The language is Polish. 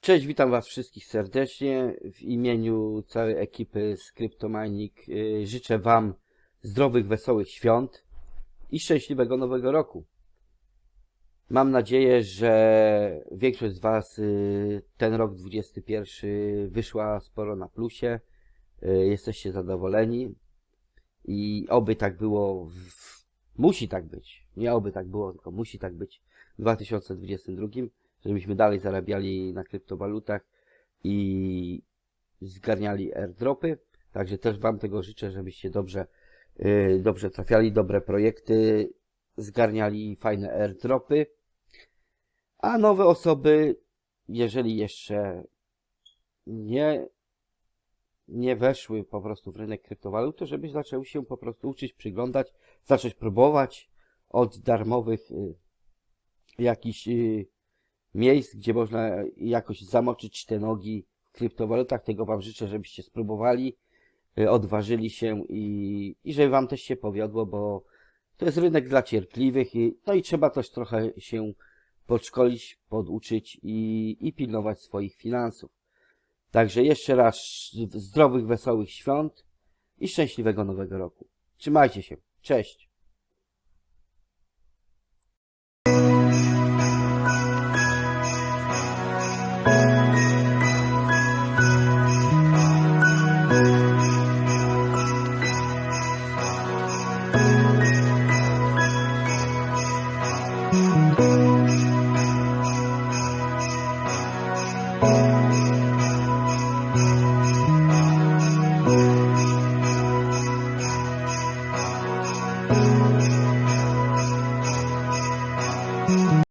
Cześć, witam Was wszystkich serdecznie. W imieniu całej ekipy z Cryptomining y, życzę Wam zdrowych, wesołych świąt i szczęśliwego nowego roku. Mam nadzieję, że większość z Was y, ten rok 21 wyszła sporo na plusie. Y, Jesteście zadowoleni i oby tak było. W... Musi tak być. Nie oby tak było, tylko musi tak być w 2022 żebyśmy dalej zarabiali na kryptowalutach i zgarniali airdropy. Także też Wam tego życzę, żebyście dobrze, yy, dobrze trafiali, dobre projekty, zgarniali fajne airdropy. A nowe osoby, jeżeli jeszcze nie, nie weszły po prostu w rynek kryptowalut, to żeby zaczęły się po prostu uczyć, przyglądać, zacząć próbować od darmowych yy, jakichś yy, miejsc, gdzie można jakoś zamoczyć te nogi w kryptowalutach. Tego Wam życzę, żebyście spróbowali, y, odważyli się i, i żeby Wam też się powiodło, bo to jest rynek dla cierpliwych i, no i trzeba też trochę się podszkolić, poduczyć i, i pilnować swoich finansów. Także jeszcze raz zdrowych, wesołych świąt i szczęśliwego nowego roku. Trzymajcie się. Cześć.